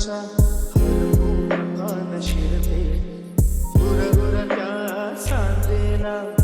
Thank you.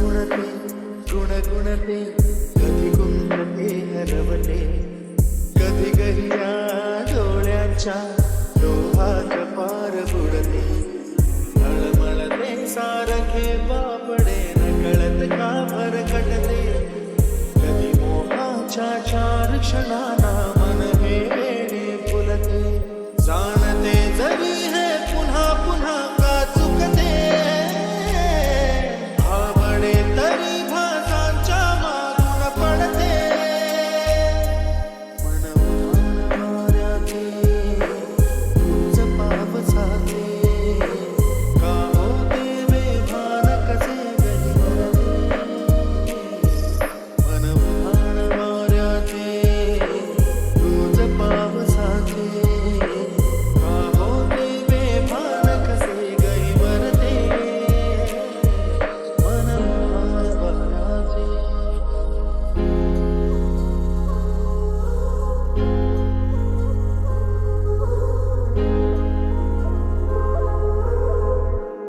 ഗുണഗുണത്തെ ഗുണഗുണത്തെ ഹരവനെ. കതികരിയാ തോഴാച്ചാ